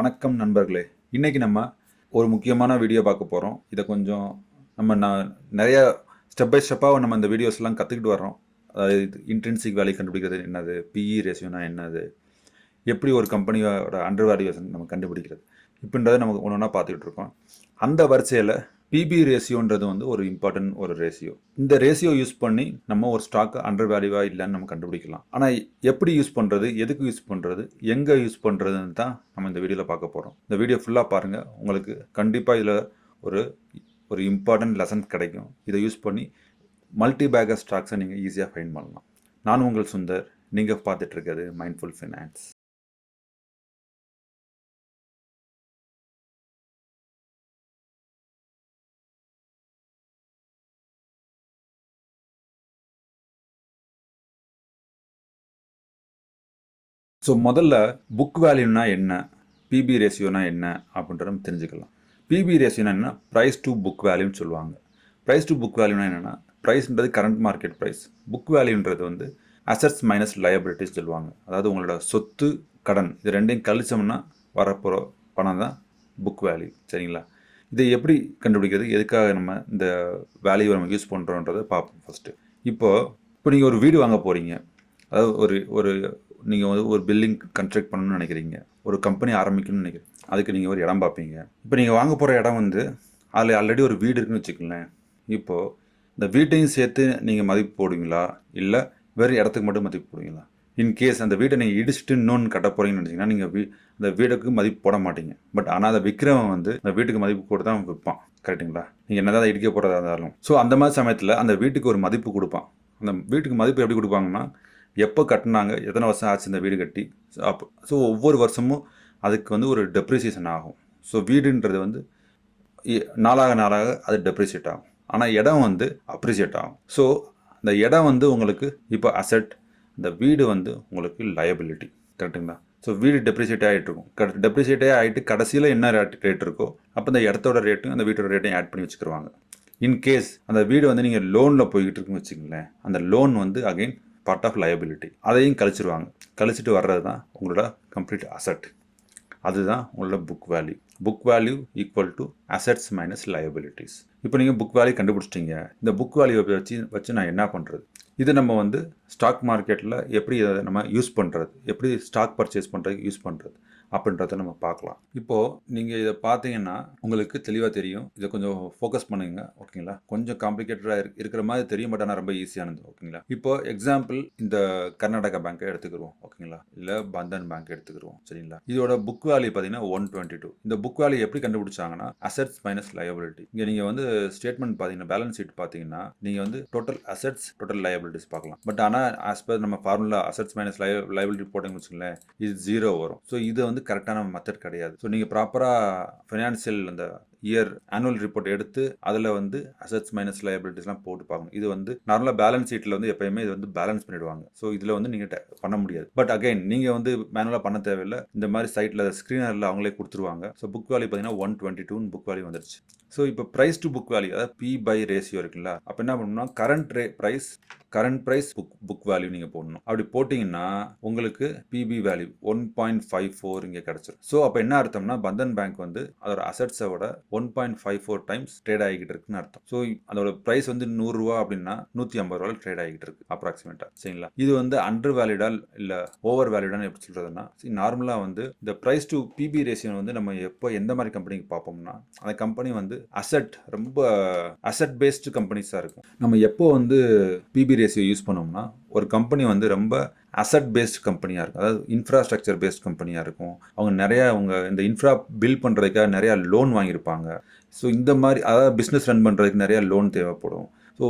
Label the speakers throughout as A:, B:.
A: வணக்கம் நண்பர்களே. இன்றைக்கி நம்ம ஒரு முக்கியமான வீடியோ பார்க்க போகிறோம் இதை கொஞ்சம் நம்ம நான் நிறைய ஸ்டெப் பை ஸ்டெப்பாக நம்ம இந்த வீடியோஸ்லாம் கற்றுக்கிட்டு வரோம் அதாவது இன்டென்சிக் வேல்யூ கண்டுபிடிக்கிறது என்னது? பிஇ ரேஷியோனா என்னது? எப்படி ஒரு கம்பெனியோட அண்டர் வேல்யூவேஷன் நம்ம கண்டுபிடிக்கிறது? இப்படின்றத நமக்கு ஒன்று ஒன்றா பார்த்துக்கிட்டு இருக்கோம். அந்த வரிசையில் பிபி ரேஷியோன்றது வந்து ஒரு இம்பார்ட்டன்ட் ஒரு ரேஷியோ இந்த ரேஷியோ யூஸ் பண்ணி நம்ம ஒரு ஸ்டாக் அண்டர் வேல்யூவா இல்லைன்னு நம்ம கண்டுபிடிக்கலாம். ஆனால் எப்படி யூஸ் பண்ணுறது எதுக்கு யூஸ் பண்ணுறது எங்கே யூஸ் பண்ணுறதுன்னு தான் நம்ம இந்த வீடியோவில் பார்க்க போகிறோம் இந்த வீடியோ ஃபுல்லாக பாருங்கள் உங்களுக்கு கண்டிப்பாக இதில் ஒரு ஒரு இம்பார்ட்டன்ட் லெசன் கிடைக்கும். இதை யூஸ் பண்ணி மல்டி பேக்கர் ஸ்டாக்ஸை நீங்கள் ஈஸியாக ஃபைன் பண்ணலாம். நான் உங்கள் சுந்தர். நீங்கள் பார்த்துட்ருக்கிறது மைண்ட்ஃபுல் ஃபினான்ஸ் ஸோ முதல்ல புக் வேல்யூனா என்ன? பிபி ரேஷியோனா என்ன? அப்படின்றத நம்ம தெரிஞ்சுக்கலாம். பிபி ரேஷியோனா என்ன ப்ரைஸ் டு புக் வேல்யூன்னு சொல்லுவாங்க. ப்ரைஸ் டு புக் வேல்யூனா என்னென்னா ப்ரைஸ்ன்றது கரண்ட் மார்க்கெட் ப்ரைஸ் புக் வேல்யூன்றது வந்து அசட்ஸ் மைனஸ் லயபிலிட்டிஸ் சொல்லுவாங்க. அதாவது உங்களோட சொத்து கடன் இது ரெண்டையும் கழிச்சோம்னா வரப்போகிற பணம் தான் புக் வேல்யூ சரிங்களா? இதை எப்படி கண்டுபிடிக்கிறது? எதுக்காக நம்ம இந்த வேல்யூவை நம்ம யூஸ் பண்ணுறோன்றதை பார்ப்போம் ஃபஸ்ட்டு இப்போது இப்போ நீங்கள் ஒரு வீடு வாங்க போகிறீங்க அதாவது ஒரு ஒரு நீங்கள் வந்து ஒரு பில்டிங் கன்ஸ்ட்ரக்ட் பண்ணணும்னு நினைக்கிறீங்க. ஒரு கம்பெனி ஆரம்பிக்கணும்னு நினைக்கிறீங்க. அதுக்கு நீங்கள் ஒரு இடம் பார்ப்பீங்க. இப்போ நீங்கள் வாங்க போகிற இடம் வந்து அதில் ஆல்ரெடி ஒரு வீடு இருக்குன்னு வச்சுக்கோங்களேன். இப்போது இந்த வீட்டையும் சேர்த்து நீங்கள் மதிப்பு போடுவீங்களா? இல்லை வேறு இடத்துக்கு மட்டும் மதிப்பு போடுவீங்களா? இன்கேஸ் அந்த வீட்டை நீங்கள் இடிச்சிட்டு இன்னொன்று கட்ட போகிறீங்கன்னு நினச்சிங்கன்னா நீங்கள் வீ அந்த வீடுக்கு மதிப்பு போட மாட்டீங்க. பட் ஆனால் அதை விற்கிறவன் வந்து அந்த வீட்டுக்கு மதிப்பு கூட தான் விற்பான். கரெக்டுங்களா நீங்கள் என்னதான் இடிக்க போகிறதா இருந்தாலும். ஸோ அந்த மாதிரி சமயத்தில் அந்த வீட்டுக்கு ஒரு மதிப்பு கொடுப்பான். அந்த வீட்டுக்கு மதிப்பு எப்படி கொடுப்பாங்கன்னா எப்போ கட்டினாங்க எத்தனை வருஷம் ஆச்சு இந்த வீடு கட்டி? ஸோ அப்போ ஸோ ஒவ்வொரு வருஷமும் அதுக்கு வந்து ஒரு டெப்ரிசியேஷன் ஆகும். ஸோ வீடுன்றது வந்து நாளாக நாளாக அது டெப்ரிசியேட் ஆகும். ஆனால் இடம் வந்து அப்ரிசியேட் ஆகும். ஸோ அந்த இடம் வந்து உங்களுக்கு இப்போ அசெட் இந்த வீடு வந்து உங்களுக்கு லயபிலிட்டி கரெக்டுங்களா ஸோ வீடு டெப்ரிசியேட் ஆகிட்டு இருக்கும். டெப்ரிசியேட்டே ஆகிட்டு கடைசியில் என்ன ரேட் ரேட் இருக்கோ அப்போ இந்த இடத்தோட ரேட்டும் அந்த வீட்டோட ரேட்டையும் ஆட் பண்ணி வச்சுக்கிருவாங்க. இன்கேஸ் அந்த வீடு வந்து நீங்கள் லோனில் போய்கிட்டு இருக்குன்னு வச்சுக்கங்களேன் அந்த லோன் வந்து அகைன் பார்ட் ஆஃப் லயபிலிட்டி அதையும் கழிச்சிருவாங்க. கழிச்சிட்டு வர்றது தான் உங்களோட கம்ப்ளீட் அசட் அதுதான் உங்களோட book value book value equal to assets minus liabilities இப்போ நீங்கள் புக் வேல்யூ கண்டுபிடிச்சிட்டீங்க. இந்த புக் வேல்யூ வச்சு வச்சு நான் என்ன பண்ணுறது இது நம்ம வந்து ஸ்டாக் மார்க்கெட்டில் எப்படி இதை நம்ம யூஸ் பண்ணுறது எப்படி ஸ்டாக் பர்ச்சேஸ் பண்ணுறதுக்கு யூஸ் பண்ணுறது அப்படின்றத நம்ம பார்க்கலாம். இப்போது நீங்கள் இதை பார்த்தீங்கன்னா உங்களுக்கு தெளிவாக தெரியும். இதை கொஞ்சம் ஃபோக்கஸ் பண்ணுங்க ஓகேங்களா? கொஞ்சம் காம்ப்ளிகேட்டடாக இருக்கிற மாதிரி தெரியும் பட் ஆனால் ரொம்ப ஈஸியானது ஓகேங்களா? இப்போ எக்ஸாம்பிள் இந்த கர்நாடகா பேங்க்கை எடுத்துக்கிறோம் ஓகேங்களா? இல்லை பந்தன் பேங்க் எடுத்துக்கிறோம் சரிங்களா? இதோட புக் வேல்யூ பார்த்தீங்கன்னா ஒன் டுவெண்ட்டி டூ இந்த புக் வேல்யூ எப்படி கண்டுபிடிச்சாங்கன்னா அசெட்ஸ் மைனஸ் லயபிலிட்டி இங்கே நீங்கள் வந்து ஸ்டேட்மெண்ட் பார்த்தீங்கன்னா பேலன்ஸ் ஷீட் பார்த்தீங்கன்னா நீங்கள் வந்து டோட்டல் அசெட்ஸ் டோட்டல் லயபிலிட்டிஸ் பார்க்கலாம். பட் ஆனால் ஆஸ் பர் நம்ம ஃபார்முலா அசெட்ஸ் மைனஸ் லயபிலிட்டி போட்டீங்கன்னு வச்சுக்கோங்களேன் இது ஜீரோ வரும். ஸோ இது வந்து கரெக்டான மெத்தட் கிடையாது. ஸோ நீங்கள் ப்ராப்பராக ஃபினான்சியல் அந்த இயர் ஆனுவல் ரிப்போர்ட் எடுத்து அதில் வந்து அசட்ஸ் மைனஸ் லைபிலிட்டிஸ்லாம் போட்டு பார்க்கணும். இது வந்து நார்மலாக பேலன்ஸ் ஷீட்டில் வந்து எப்பயுமே இது வந்து பேலன்ஸ் பண்ணிடுவாங்க. ஸோ இதில் வந்து நீங்கள் பண்ண முடியாது. பட் அகைன் நீங்கள் வந்து மேனுவலாக பண்ண தேவையில்லை. இந்த மாதிரி சைட்டில் ஸ்க்ரீனரில் அவங்களே கொடுத்துருவாங்க. ஸோ புக் வேல்யூ பார்த்தீங்கன்னா ஒன் டுவெண்ட்டி டூன்னு புக் வேல்யூ வந்துருச்சு. ஸோ இப்போ ப்ரைஸ் டு புக் வேல்யூ அதாவது பி பை ரேஷியோ இருக்குல்ல அப்போ என்ன பண்ணணும்னா கரண்ட் ரே price current price book book value நீங்கள் போடணும். அப்படி போட்டிங்கன்னா உங்களுக்கு PB value one point five four இங்கே கிடச்சிரும். ஸோ அப்போ என்ன அர்த்தம்னா பந்தன் பேங்க் வந்து அதோட அசட்ஸோட one point five four times trade ஆகிக்கிட்டு இருக்குன்னு அர்த்தம். ஸோ அதோட ப்ரைஸ் வந்து நூறுரூவா அப்படின்னா நூற்றி ஐம்பது ரூபாயில் ட்ரேட் ஆகிட்டு இருக்கு அப்ராக்சிமேட்டாக சரிங்களா? இது வந்து அண்டர் வேலிடால் இல்லை ஓவர் வேலிடான்னு எப்படி சொல்கிறதுனா நார்மலாக வந்து இந்த ப்ரைஸ் டு பிபி ரேஷியோ வந்து நம்ம எப்போ எந்த மாதிரி கம்பெனிக்கு பார்ப்போம்னா அந்த கம்பெனி வந்து அசட் ரொம்ப அசட் பேஸ்டு கம்பெனிஸாக இருக்கும். நம்ம எப்போ வந்து பிபி ரேஷியோ யூஸ் பண்ணோம்னா ஒரு கம்பெனி வந்து ரொம்ப அசட் பேஸ்ட் கம்பெனியாக இருக்கும். அதாவது இன்ஃப்ராஸ்ட்ரக்சர் பேஸ்ட் கம்பெனியாக இருக்கும். அவங்க நிறையா அவங்க இந்த இன்ஃப்ரா பில் பண்ணுறதுக்காக நிறையா லோன் வாங்கியிருப்பாங்க. ஸோ இந்த மாதிரி அதாவது பிஸ்னஸ் ரன் பண்ணுறதுக்கு நிறையா லோன் தேவைப்படும். ஸோ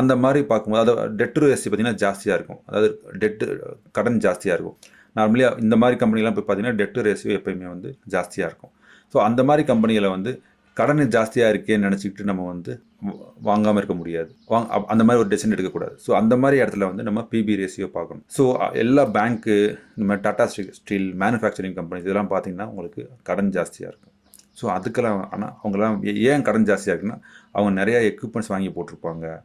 A: அந்த மாதிரி பார்க்கும்போது அதாவது டெட் டு எஸ்சி பார்த்தீங்கன்னா ஜாஸ்தியாக இருக்கும். அதாவது டெட்டு கடன் ஜாஸ்தியாக இருக்கும். நார்மலியாக இந்த மாதிரி கம்பெனிலாம் போய் பார்த்தீங்கன்னா டெட் டு ரேஷியோ எப்பயுமே வந்து ஜாஸ்தியாக இருக்கும். ஸோ அந்த மாதிரி கம்பெனியில் வந்து கடன் ஜாஸ்தியாக இருக்கேன்னு நினச்சிக்கிட்டு நம்ம வந்து வாங்காமல் இருக்க முடியாது. வாங் அப்- அந்த மாதிரி ஒரு டெசிஷன் எடுக்கக்கூடாது. ஸோ அந்த மாதிரி இடத்துல வந்து நம்ம பிபி ரேஷியோ பார்க்கணும். ஸோ எல்லா பேங்க்கு இந்த மாதிரி டாடா ஸ்டீல் மேனுஃபேக்சரிங் கம்பெனிஸ் இதெல்லாம் பார்த்தீங்கன்னா உங்களுக்கு கடன் ஜாஸ்தியாக இருக்கும். ஸோ அதுக்கெல்லாம் ஆனால் அவங்கெல்லாம் ஏ- ஏன் கடன் ஜாஸ்தியாக இருக்குன்னா அவங்க நிறையா எக்யூப்மெண்ட்ஸ் வாங்கி போட்டிருப்பாங்க.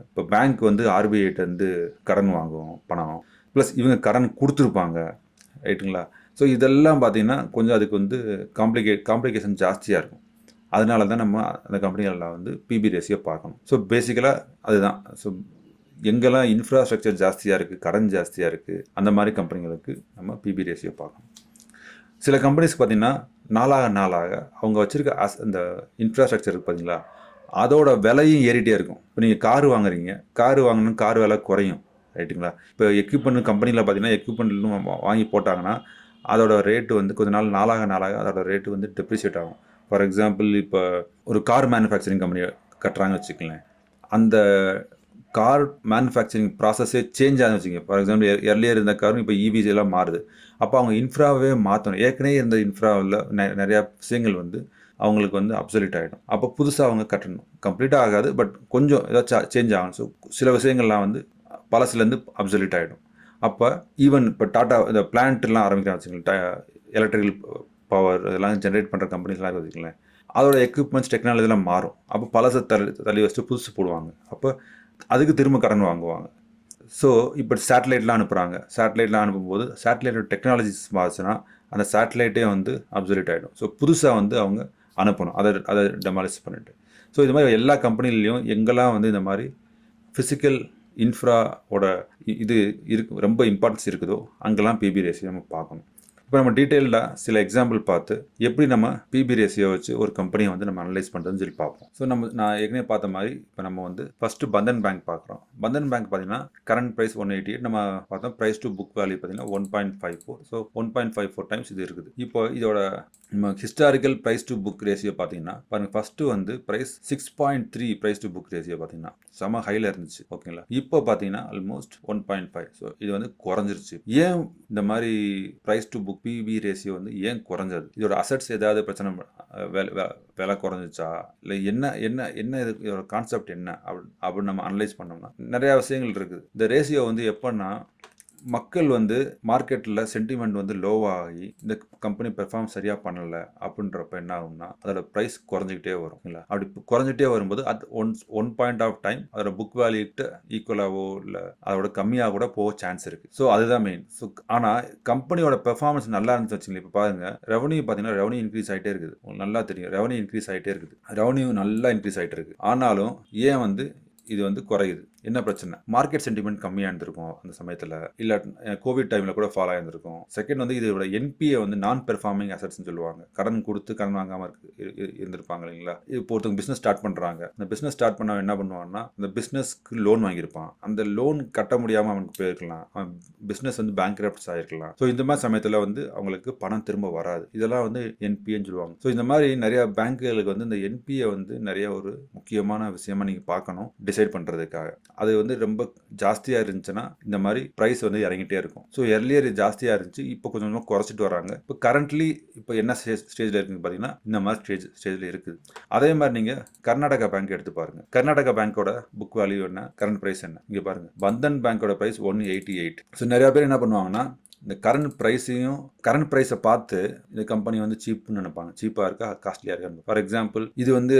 A: இப்போ பேங்க் வந்து ஆர்பிஐட்டேருந்து கடன் வாங்கும் பணம். ப்ளஸ் இவங்க கடன் கொடுத்துருப்பாங்க. ரைட்டுங்களா ஸோ இதெல்லாம் பார்த்தீங்கன்னா கொஞ்சம் அதுக்கு வந்து காம்ப்ளிகேட் காம்ப்ளிகேஷன் ஜாஸ்தியாக இருக்கும். அதனால தான் நம்ம அந்த கம்பெனிகளெல்லாம் வந்து பிபி ரேஷியோ பார்க்கணும். ஸோ பேசிக்கலாக அதுதான். ஸோ எங்கெல்லாம் இன்ஃப்ராஸ்ட்ரக்சர் ஜாஸ்தியாக இருக்குது கடன் ஜாஸ்தியாக இருக்குது அந்த மாதிரி கம்பெனிகளுக்கு நம்ம பிபி ரேஷியோ பார்க்கணும். சில கம்பெனிஸ் பார்த்தீங்கன்னா நாளாக நாளாக அவங்க வச்சுருக்க அஸ் அந்த இன்ஃப்ராஸ்ட்ரக்சர் பார்த்தீங்களா அதோட விலையும் ஏறிட்டே இருக்கும். இப்போ நீங்கள் கார் வாங்குறீங்க கார் வாங்கணும் கார் விலை குறையும் ரைட்டுங்களா இப்போ எக்யூப்மெண்ட் கம்பெனியில் பார்த்தீங்கன்னா எக்யூப்மெண்ட்லும் வாங்கி போட்டாங்கன்னா அதோட ரேட்டு வந்து கொஞ்ச நாள் நாளாக நாளாக அதோட ரேட்டு வந்து டெப்ரிஷியேட் ஆகும். ஃபார் எக்ஸாம்பிள் இப்போ ஒரு கார் மேனுஃபேக்சரிங் கம்பெனி கட்டுறாங்க வச்சுக்கலேன் அந்த கார் மேனுஃபேக்சரிங் ப்ராசஸே சேஞ்ச் ஆகுது வச்சுங்க ஃபார் எக்ஸாம்பிள் எர்லியர் இருந்த காரும் இப்போ இவிஸ் எல்லாம் மாறுது. அப்போ அவங்க இன்ஃப்ராவே மாற்றணும் ஏற்கனவே இருந்த இன்ஃப்ராவில் நிறையா விஷயங்கள் வந்து அவங்களுக்கு வந்து அப்சல்யூட் ஆகிடும் அப்போ புதுசாக அவங்க கட்டணும். கம்ப்ளீட்டாக ஆகாது பட் கொஞ்சம் ஏதாச்சும் சேஞ்ச் ஆகணும். ஸோ சில விஷயங்கள்லாம் வந்து பழசுலேருந்து அப்சல்யூட் ஆகிடும் அப்போ ஈவன் இப்போ டாட்டா இந்த பிளான்ட்லாம் ஆரம்பிக்கிறாங்க வச்சுங்களேன் எலக்ட்ரிக்கல் பவர் இதெல்லாம் ஜென்ரேட் பண்ணுற கம்பெனிஸ்லாம் இருக்கு அதோட எக்யூப்மெண்ட்ஸ் டெக்னாலஜிலாம் மாறும். அப்போ பழசை தள்ளி தள்ளி வச்சுட்டு புதுசு போடுவாங்க. அப்போ அதுக்கு திரும்ப கடன் வாங்குவாங்க. ஸோ இப்போ சேட்டலைட்லாம் அனுப்புகிறாங்க சேட்டலைட்லாம் அனுப்பும்போது சேட்டலைட்டோட டெக்னாலஜிஸ் மாறுச்சுன்னா அந்த சேட்டலைட்டே வந்து அப்சல்யூட் ஆகிடும் ஸோ புதுசாக வந்து அவங்க அனுப்பணும். அதை அதை டெமாலிஸ் பண்ணிட்டு. ஸோ இது மாதிரி எல்லா கம்பெனிலையும் எங்கெல்லாம் வந்து இந்த மாதிரி ஃபிசிக்கல் இன்ஃப்ராவோட இது இருக்கு ரொம்ப இம்பார்ட்டன்ஸ் இருக்குதோ அங்கெல்லாம் பிபி ரேஷியோ நம்ம பார்க்கணும். இப்போ நம்ம டீட்டெயில்டாக சில எக்ஸாம்பிள் பார்த்து எப்படி நம்ம பிபி ரேசியோ வச்சு ஒரு கம்பெனியை வந்து நம்ம அனலைஸ் பண்ணுறதுன்னு சொல்லி பார்ப்போம். ஸோ நம்ம நான் ஏற்கனவே பார்த்த மாதிரி இப்போ நம்ம வந்து ஃபஸ்ட்டு பந்தன் பேங்க் பார்க்குறோம். பந்தன் பேங்க் பார்த்தீங்கன்னா current price one eighty eight நம்ம பார்த்தோம் ப்ரைஸ் டு புக் வேல்யூ பார்த்தீங்கன்னா one point five four so one point five four times இது இருக்குது. இப்போ இதோட நம்ம historical price to book ratio பார்த்தீங்கன்னா பாருங்க ஃபஸ்ட்டு வந்து price six point three price to book ratio பார்த்தீங்கன்னா செம ஹையில் இருந்துச்சு ஓகேங்களா இப்போ பார்த்தீங்கன்னா almost one point five so இது வந்து குறைஞ்சிருச்சு. ஏன் இந்த மாதிரி price to book PB ratio வந்து ஏன் குறைஞ்சது? இதோட அசட்ஸ் ஏதாவது பிரச்சனை விலை குறைஞ்சிச்சா இல்லை என்ன என்ன என்ன இது இதோட கான்செப்ட் என்ன? அப்படி அப்படின்னு நம்ம அனலைஸ் பண்ணோம்னா நிறையா விஷயங்கள் இருக்குது. இந்த ரேஷியோ வந்து எப்போன்னா மக்கள் வந்து மார்க்கெட்டில் சென்டிமெண்ட் வந்து லோவாகி இந்த கம்பெனி பெர்ஃபார்ம் சரியாக பண்ணலை அப்படின்றப்ப என்ன ஆகும்னா அதோட ப்ரைஸ் குறைஞ்சிக்கிட்டே வரும் இல்லை? அப்படி குறைஞ்சிட்டே வரும்போது அது one one point of time அதோட புக் வேல்யூட்டு ஈக்குவலாகவோ இல்லை அதோட கம்மியாக கூட போக சான்ஸ் இருக்குது ஸோ அதுதான் மெயின் ஸோ ஆனால் கம்பெனியோட பெர்ஃபார்மன்ஸ் நல்லா இருந்துச்சு வச்சுங்களேன் இப்போ பாருங்கள் ரெவன்யூ பார்த்தீங்கன்னா ரெவன்யூ இன்க்ரீஸ் ஆகிட்டே இருக்குது. உங்களுக்கு நல்லா தெரியும் ரெவன்யூ இன்க்ரீஸ் ஆகிட்டே இருக்குது. ரெவன்யூ நல்லா இன்க்ரீஸ் ஆகிட்டு இருக்குது ஆனாலும் ஏன் வந்து இது வந்து குறையுது? என்ன பிரச்சனை? மார்க்கெட் சென்டிமெண்ட் கம்மியாக இருந்திருக்கும் அந்த சமயத்தில். இல்லை கோவிட் டைமில் கூட ஃபாலோ ஆயிருந்திருக்கும். செகண்ட் வந்து இதோட என்பிஏ வந்து நான் பெர்ஃபார்மிங் அசட்ஸ்னு சொல்லுவாங்க. கடன் கொடுத்து கடன் வாங்காமல் இருக்கு இருந்திருப்பாங்க இல்லைங்களா? இப்போ ஒருத்தவங்க பிஸ்னஸ் ஸ்டார்ட் பண்ணுறாங்க அந்த பிஸ்னஸ் ஸ்டார்ட் பண்ண என்ன பண்ணுவாங்கன்னா அந்த பிஸ்னஸ்க்கு லோன் வாங்கியிருப்பான். அந்த லோன் கட்ட முடியாமல் அவனுக்கு போயிருக்கலாம். அவன் பிஸ்னஸ் வந்து பேங்க் ரெப்ட்ஸ் ஆகிருக்கலாம் ஸோ இந்த மாதிரி சமயத்தில் வந்து அவங்களுக்கு பணம் திரும்ப வராது. இதெல்லாம் வந்து என்பிஏன்னு சொல்லுவாங்க. ஸோ இந்த மாதிரி நிறையா பேங்க்குகளுக்கு வந்து இந்த என்பிஏ வந்து நிறைய ஒரு முக்கியமான விஷயமா நீங்கள் பார்க்கணும். டிசைட் பண்ணுறதுக்காக அது வந்து ரொம்ப ஜாஸ்தியாக இருந்துச்சுன்னா இந்த மாதிரி ப்ரைஸ் வந்து இறங்கிட்டே இருக்கும். ஸோ எர்லியர் ஜாஸ்தியாக இருந்துச்சு இப்போ கொஞ்சம் கொஞ்சமாக குறைச்சிட்டு வராங்க. இப்போ கரண்ட்லி இப்போ என்ன ஸ்டேஜ் ஸ்டேஜில் இருக்குன்னு பார்த்தீங்கன்னா இந்த மாதிரி ஸ்டேஜ் ஸ்டேஜில் இருக்குது. அதே மாதிரி நீங்கள் கர்நாடகா பேங்க் எடுத்து பாருங்கள் கர்நாடகா பேங்க்கோட புக் வேல்யூ என்ன? கரண்ட் ப்ரைஸ் என்ன? இங்கே பாருங்கள் Bandhan பேங்க்கோட price one eighty eight so நிறையா பேர் என்ன பண்ணுவாங்கன்னா இந்த கரண்ட் ப்ரைஸையும் கரண்ட் ப்ரைஸை பார்த்து இந்த கம்பெனி வந்து சீப்னு நினைப்பாங்க. சீப்பாக இருக்கா காஸ்ட்லியாக இருக்கா ஃபார் எக்ஸாம்பிள் இது வந்து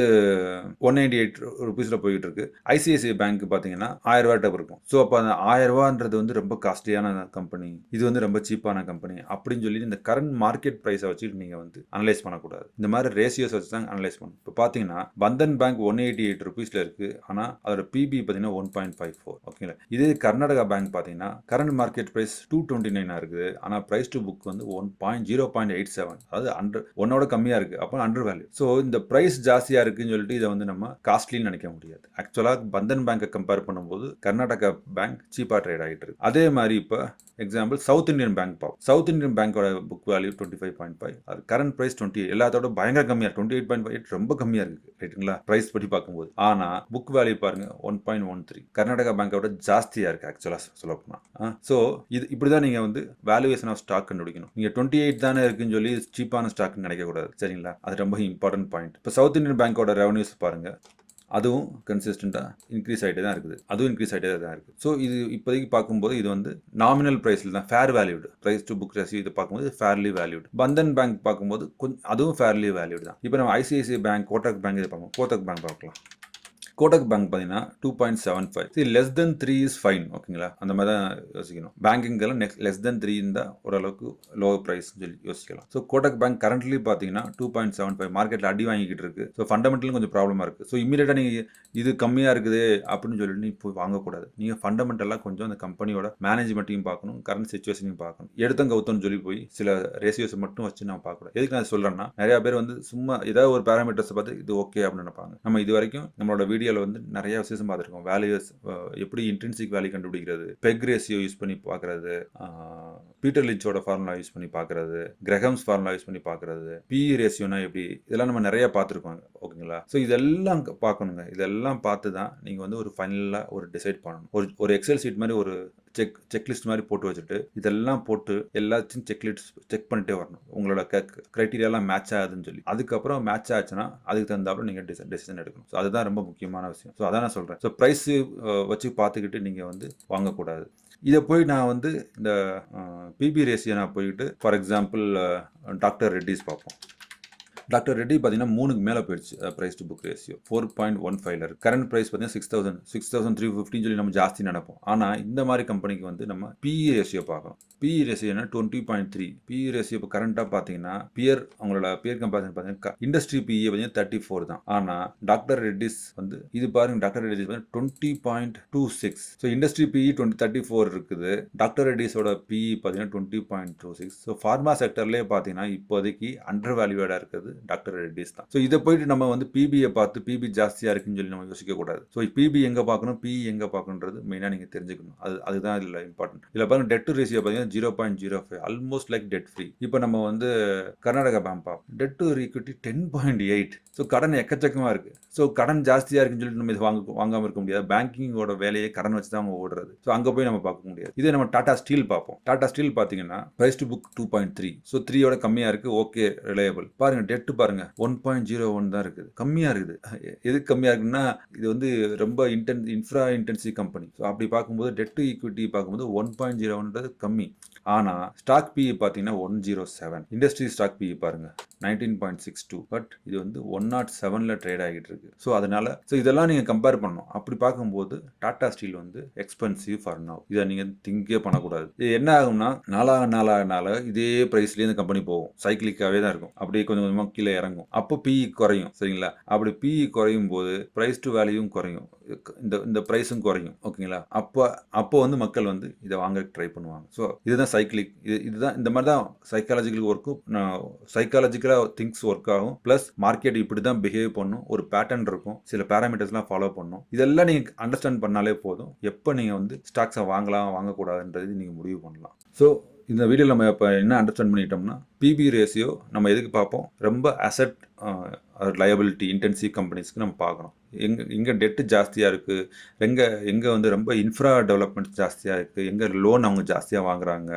A: ஒன் எயிட்டி எயிட் ருபீஸில் போயிட்டு இருக்கு ஐசிஐசிஐ பேங்க் பார்த்தீங்கன்னா ஆயிரம் ரூபாய்ட்ட இருக்கும். ஸோ அப்போ அந்த ஆயிரம் ரூபான்றது வந்து ரொம்ப காஸ்ட்லியான கம்பெனி இது வந்து ரொம்ப சீப்பான கம்பெனி அப்படின்னு சொல்லி இந்த கரண்ட் மார்க்கெட் ப்ரைஸை வச்சுட்டு நீங்கள் வந்து அனலைஸ் பண்ணக்கூடாது. இந்த மாதிரி ரேஷியோஸ் வச்சு தான் அனலைஸ் பண்ணணும். இப்போ பார்த்தீங்கன்னா Bandhan bank one eighty eight ருபீஸில் இருக்குது ஆனால் அதோட பிபி பார்த்தீங்கன்னா ஒன் பாயிண்ட் ஃபைவ் ஃபோர் ஓகேங்களா இதே கர்நாடகா பேங்க் பார்த்தீங்கன்னா current market price two twenty நைனாக இருக்குது ஆனால் ப்ரைஸ் டு புக் வந்து one point zero point eight seven அதாவது அண்டர் ஒன்னோட கம்மியாக இருக்குது அப்போ அண்டர் வேல்யூ ஸோ இந்த ப்ரைஸ் ஜாஸ்தியாக இருக்குன்னு சொல்லிட்டு இதை வந்து நம்ம காஸ்ட்லின்னு நினைக்க முடியாது. ஆக்சுவலாக பந்தன் பேங்கை கம்பேர் பண்ணும்போது கர்நாடகா பேங்க் சீப்பாக ட்ரேட் ஆகிட்டு இருக்கு. அதே மாதிரி இப்போ எக்ஸாம்பிள் சவுத் இந்தியன் பேங்க் பார்ப்போம் சவுத் இந்தியன் பேங்கோட book value twenty five point five அது கரண்ட் ப்ரைஸ் டுவெண்ட்டி எல்லாத்தோட பயங்கர கம்மியாக டுவெண்ட்டி எயிட் பாயிண்ட் ஃபைவ் ரொம்ப கம்மியாக இருக்குது ரைட்டுங்களா ப்ரைஸ் படி பார்க்கும்போது. ஆனால் புக் வேல்யூ பாருங்க one point one three Karnataka பேங்கோட ஜாஸ்தியாக இருக்குது ஆக்சுவலாக சொல்ல போனால் ஸோ இது இப்படி தான் நீங்கள் வந்து வேல்யூவேஷன் ஆஃப் ஸ்டாக் கண்டுபிடிக்கணும். நீங்கள் டுவெண்ட்டி எயிட் தானே இருக்குன்னு சொல்லி சீப்பான ஸ்டாக் நினைக்கக்கூடாது சரிங்களா? அது ரொம்ப இம்பார்ட்டன்ட் பாயிண்ட் இப்போ சவுத் இந்தியன் பேங்கோட ரெவன்யூஸ் பாருங்கள் அதுவும் கன்சிஸ்டண்ட்டாக இன்க்ரீஸ் ஆகிட்டே தான் இருக்குது. அதுவும் இன்க்ரீஸ் ஆகிட்டே தான் இருக்குது. ஸோ இது இப்போதைக்கு பார்க்கும்போது இது வந்து நாமினல் ப்ரைஸில் தான் fair valued price to book ரசி இது பார்க்கும்போது ஃபேர்லி வேல்யூடு பந்தன் பேங்க் பார்க்கும்போது கொஞ்சம் அதுவும் ஃபேர்லி வேல்யூடு தான். இப்போ நம்ம ஐசிஐசிஐ பேங்க் கோட்டக் பேங்க் இது பார்ப்போம். கோட்டக் பேங்க் பார்க்கலாம். கோடக் பேங்க் பார்த்தீங்கன்னா டூ பாயிண்ட் செவன் ஃபைவ் சரி less than three is fine ஓகேங்களா? அந்த மாதிரி தான் யோசிக்கணும். பேங்கிங்கெல்லாம் நெக்ஸ்ட் லெஸ் தென் த்ரீ இருந்தால் ஓரளவுக்கு லோ ப்ரைஸ் சொல்லி யோசிக்கலாம். ஸோ கோடக் பேங்க் கரண்ட்லி பார்த்தீங்கன்னா டூ பாயிண்ட் செவன் ஃபைவ் மார்க்கெட்டில் அடி வாங்கிக்கிட்டு இருக்கு. ஸோ ஃபண்டமெண்டலும் கொஞ்சம் ப்ராப்ளமாக இருக்குது ஸோ இமீடியட்டாக நீங்கள் இது கம்மியாக இருக்குது அப்படின்னு சொல்லிட்டு நீ போய் வாங்கக்கூடாது. நீங்கள் ஃபண்டமெண்டலாக கொஞ்சம் அந்த கம்பெனியோட மேனேஜ்மெண்ட்டையும் பார்க்கணும் கரண்ட் சுச்சுவேஷனையும் பார்க்கணும். எடுத்தம் கவுத்தம்னு சொல்லி போய் சில ரேஷியோஸை மட்டும் வச்சு நான் பார்க்கக்கூடாது. எதுக்கு நான் சொல்கிறேன்னா நிறையா பேர் வந்து சும்மா ஏதாவது ஒரு பேராமீட்டர்ஸை பார்த்து இது ஓகே அப்படின்னு நினைப்பாங்க. நம்ம இது வரைக்கும் நம்மளோட ஏரியாவில் வந்து நிறைய விசேஷம் பார்த்துருக்கோம். வேல்யூஸ் எப்படி இன்டென்சிக் வேல்யூ கண்டுபிடிக்கிறது பெக் ரேசியோ யூஸ் பண்ணி பார்க்கறது பீட்டர் லிச்சோட ஃபார்முலா யூஸ் பண்ணி பார்க்கறது கிரகம்ஸ் ஃபார்முலா யூஸ் பண்ணி பார்க்கறது பிஇ ரேசியோனா எப்படி இதெல்லாம் நம்ம நிறைய பார்த்துருக்கோம் ஓகேங்களா? ஸோ இதெல்லாம் பார்க்கணுங்க. இதெல்லாம் பார்த்து தான் நீங்கள் வந்து ஒரு ஃபைனலாக ஒரு டிசைட் பண்ணணும். ஒரு ஒரு எக்ஸல் சீட் மாதிரி ஒரு செக் செக்லிஸ்ட் மாதிரி போட்டு வச்சுட்டு இதெல்லாம் போட்டு எல்லாத்தையும் செக்லிஸ்ட் செக் பண்ணிட்டே வரணும். உங்களோட க்ரைட்டீரியாலாம் மேட்ச் ஆகுதுன்னு சொல்லி. அதுக்கப்புறம் மேட்ச் ஆச்சுன்னா அதுக்கு தகுந்தாப்புல நீங்கள் டிசைன் டெசிஷன் எடுக்கணும். ஸோ அதுதான் ரொம்ப முக்கியமான விஷயம். ஸோ அதான் நான் சொல்கிறேன் ஸோ ப்ரைஸ் வச்சு பார்த்துக்கிட்டு நீங்கள் வந்து வாங்கக்கூடாது. இதை போய் நான் வந்து இந்த பிபி ரேசியை நான் போய்கிட்டு ஃபார் எக்ஸாம்பிள் டாக்டர் ரெட்டிஸ் பார்ப்போம். டாக்டர் ரெட்டி பார்த்தீங்கன்னா மூணுக்கு மேலே போயிடுச்சு price to book ratio four point one ஃபைவ்ல இருக்கு. கரண்ட் ப்ரைஸ் பார்த்தீங்கன்னா six thousand six thousand three ஃபிஃப்டின்னு சொல்லி நம்ம ஜாஸ்தி நினைப்போம் ஆனால் இந்த மாதிரி கம்பெனிக்கு வந்து நம்ம பிஇ ரேஷியோ பார்க்கணும். PE ரேஷியோனா twenty point three PE ratio இப்போ கரண்ட்டாக பார்த்தீங்கன்னா பியர் அவங்களோட பியர் கம்பேரிசன் பார்த்தீங்கன்னா இண்டஸ்ட்ரி பிஇ பார்த்தீங்கன்னா தேர்ட்டி ஃபோர் தான். ஆனால் டாக்டர் ரெட்டிஸ் வந்து இது பாருங்க டாக்டர் ரெட்டிஸ் வந்து twenty point two six so industry PE twenty thirty four இருக்குது. டாக்டர் ரெட்டிஸோட பிஇ பார்த்தீங்கன்னா twenty point two six so pharma செக்டர்லேயே பார்த்தீங்கன்னா இப்போதைக்கு அண்டர் வேல்யூடாக இருக்குது டாக்டர் ரெட்டிஸ் தான். ஸோ இதை போயிட்டு நம்ம வந்து பிபியை பார்த்து பிபி ஜாஸ்தியாக இருக்குன்னு சொல்லி நம்ம யோசிக்கக்கூடாது ஸோ பிபி எங்கே பார்க்கணும்? பிஇ எங்கே பார்க்கணுன்றது மெயினாக நீங்கள் தெரிஞ்சுக்கணும். அது அதுதான் இதில் இம்பார்ட்டன்ட் இதில் பாருங்க டெட் ரேஷியோ பார்த்தீங்கன்னா zero point zero five almost like debt free இப்போ நம்ம வந்து Karnataka bamboo debt to equity ten point eight so கடன் எக்கச்சக்கமாக இருக்குது ஸோ கடன் ஜாஸ்தியாக இருக்குன்னு சொல்லிட்டு நம்ம இது வாங்க வாங்காமல் இருக்க முடியாது. பேங்கிங்கோட வேலையை கடன் வச்சு தான் அவங்க ஓடுறது. ஸோ அங்கே போய் நம்ம பார்க்க முடியாது. இதே நம்ம டாடா ஸ்டீல் பார்ப்போம். டாடா ஸ்டீல் பார்த்தீங்கன்னா price to book two point three so த்ரீயோட கம்மியாக இருக்குது ஓகே ரிலையபிள் டெட் எட்டு பாருங்க. ஒன் பாயிண்ட் ஜீரோ ஒன் தான் இருக்குது. கம்மியாக இருக்குது. எது கம்மியாக இருக்குன்னா இது வந்து ரொம்ப இன்டென் இன்ஃப்ரா இன்டென்சிவ் கம்பெனி ஸோ அப்படி பார்க்கும்போது டெட் ஈக்விட்டி பார்க்கும்போது ஒன் பாயிண்ட் ஜீரோ ஒன்றது கம்மி. ஆனால் ஸ்டாக் பிஇ பார்த்தீங்கன்னா one zero seven industry stock PE பாருங்க. Nineteen point six two but இது வந்து ஒன் நாட் செவனில் ட்ரேட் ஆகிட்டு இருக்கு. ஸோ அதனால ஸோ இதெல்லாம் நீங்கள் கம்பேர் பண்ணணும். அப்படி பார்க்கும்போது டாடா ஸ்டீல் வந்து எக்ஸ்பென்சிவ் ஃபார் நவ் இதை நீங்கள் திங்கே பண்ணக்கூடாது. இது என்ன ஆகும்னா நாளாக நாளாக நாளாக இதே ப்ரைஸ்லேயே இந்த கம்பெனி போகும். சைக்கிளிக்காகவே தான் இருக்கும். அப்படியே கொஞ்சம் கொஞ்சமாக கீழே இறங்கும். அப்போ பிஇ குறையும் சரிங்களா? அப்படி பிஇ குறையும் போது ப்ரைஸ் டு வேல்யூவும் குறையும். இந்த இந்த ப்ரைஸும் குறையும் ஓகேங்களா? அப்போ அப்போ வந்து மக்கள் வந்து இதை வாங்க ட்ரை பண்ணுவாங்க. ஸோ இதுதான் சைக்கிளிக் இது இதுதான் இந்த மாதிரி தான் சைக்காலஜிக்கல் ஒர்க்கும் சைக்காலஜிக்கலாக திங்ஸ் ஒர்க் ஆகும். ப்ளஸ் மார்க்கெட் இப்படி தான் பிஹேவ் பண்ணும். ஒரு பேட்டர்ன் இருக்கும். சில பேராமீட்டர்ஸ்லாம் ஃபாலோ பண்ணும். இதெல்லாம் நீங்கள் அண்டர்ஸ்டாண்ட் பண்ணாலே போதும். எப்போ நீங்கள் வந்து ஸ்டாக்ஸை வாங்கலாம் வாங்கக்கூடாதுன்றது நீங்கள் முடிவு பண்ணலாம். ஸோ இந்த வீடியோவில் நம்ம இப்போ என்ன அண்டர்ஸ்டாண்ட் பண்ணிட்டோம்னா பிபி ரேஷியோ நம்ம எதுக்கு பார்ப்போம்? ரொம்ப அசட் லயபிலிட்டி இன்டென்சிவ் கம்பெனிஸ்க்கு நம்ம பார்க்குறோம் எங்கே எங்கே டெட்டு ஜாஸ்தியாக இருக்குது எங்கே எங்கே வந்து ரொம்ப இன்ஃப்ரா டெவலப்மெண்ட் ஜாஸ்தியாக இருக்குது எங்கே லோன் அவங்க ஜாஸ்தியாக வாங்குறாங்க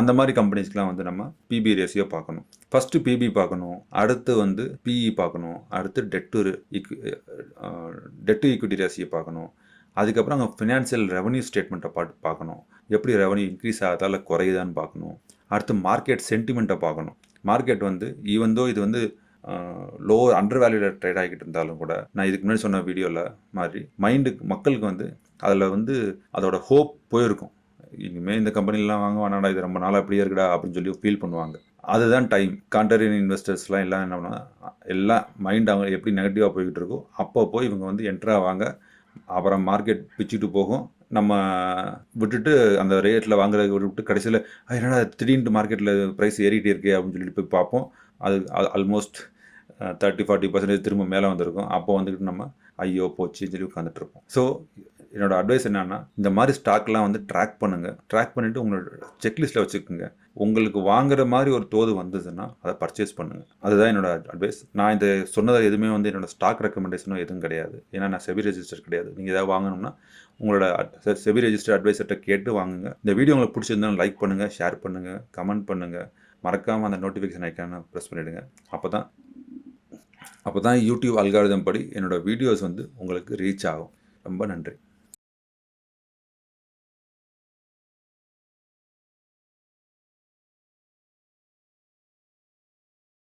A: அந்த மாதிரி கம்பெனிஸ்க்கெலாம் வந்து நம்ம பிபி ரேஷியோ பார்க்கணும். ஃபஸ்ட்டு பிபி பார்க்கணும் அடுத்து வந்து பிஇ பார்க்கணும் அடுத்து டெட்டு டெட்டு ஈக்விட்டி ரேஷியோ பார்க்கணும். அதுக்கப்புறம் அங்கே ஃபினான்ஷியல் ரெவன்யூ ஸ்டேட்மெண்ட்டை பார்த்து பார்க்கணும். எப்படி ரெவன்யூ இன்க்ரீஸ் ஆகுதால குறையுதான்னு பார்க்கணும். அடுத்து மார்க்கெட் சென்டிமெண்ட்டை பார்க்கணும். மார்க்கெட் வந்து ஈவன் தோ இது வந்து லோ அண்டர் வேல்யூட ட்ரேட் ஆகிட்டு இருந்தாலும் கூட நான் இதுக்கு முன்னாடி சொன்ன வீடியோவில் மாதிரி மைண்டுக்கு மக்களுக்கு வந்து அதில் வந்து அதோட ஹோப் போயிருக்கும். இனிமேல் இந்த கம்பெனிலாம் வாங்க வேணாடா இது ரொம்ப நாளாக அப்படியே இருக்குடா அப்படின்னு சொல்லி ஃபீல் பண்ணுவாங்க. அதுதான் டைம் கான்டரியன் இன்வெஸ்டர்ஸ்லாம் எல்லாம் என்ன பண்ணா எல்லாம் மைண்ட் அவங்க எப்படி நெகட்டிவாக போய்கிட்டு இருக்கோ அப்போ போய் இவங்க வந்து என்ட்ரு ஆவாங்க அப்புறம் மார்க்கெட் பிச்சுட்டு போகும். நம்ம விட்டுட்டு அந்த ரேட்டில் வாங்குறத விட்டு கடைசியில் என்னடா திடீர்னு மார்க்கெட்டில் ப்ரைஸ் ஏறிட்டே இருக்கே அப்படின்னு சொல்லிட்டு போய் பார்ப்போம். அது ஆல்மோஸ்ட் தேர்ட்டி ஃபார்ட்டி பர்சன்டேஜ் திரும்ப மேலே வந்திருக்கும். அப்போ வந்துக்கிட்டு நம்ம ஐயோ போச்சுன்னு சொல்லி உட்காந்துட்ருப்போம் ஸோ என்னோடய அட்வைஸ் என்னென்னா இந்த மாதிரி ஸ்டாக்லாம் வந்து ட்ராக் பண்ணுங்கள் ட்ராக் பண்ணிவிட்டு உங்களோட செக்லிஸ்ட்டில் வச்சுக்கோங்க. உங்களுக்கு வாங்குற மாதிரி ஒரு தோது வந்ததுன்னா அதை பர்ச்சேஸ் பண்ணுங்கள் அதுதான் என்னோட அட்வைஸ் நான் இந்த சொன்னதை எதுவுமே வந்து என்னோட ஸ்டாக் ரெக்கமெண்டேஷனும் எதுவும் கிடையாது. ஏன்னா நான் செபி ரெஜிஸ்டர் கிடையாது. நீங்கள் ஏதாவது வாங்கணும்னா உங்களோட செபி ரெஜிஸ்டர் அட்வைசர்கிட்ட கேட்டு வாங்குங்க. இந்த வீடியோ உங்களுக்கு பிடிச்சிருந்தாலும் லைக் பண்ணுங்கள் ஷேர் பண்ணுங்கள் கமெண்ட் பண்ணுங்கள் மறக்காமல் அந்த நோட்டிஃபிகேஷன் ஐக்கான ப்ரெஸ் பண்ணிவிடுங்க அப்போ தான் அப்போ தான் யூடியூப் அல்காரிதம் படி என்னோடய வீடியோஸ் வந்து உங்களுக்கு ரீச் ஆகும். ரொம்ப நன்றி.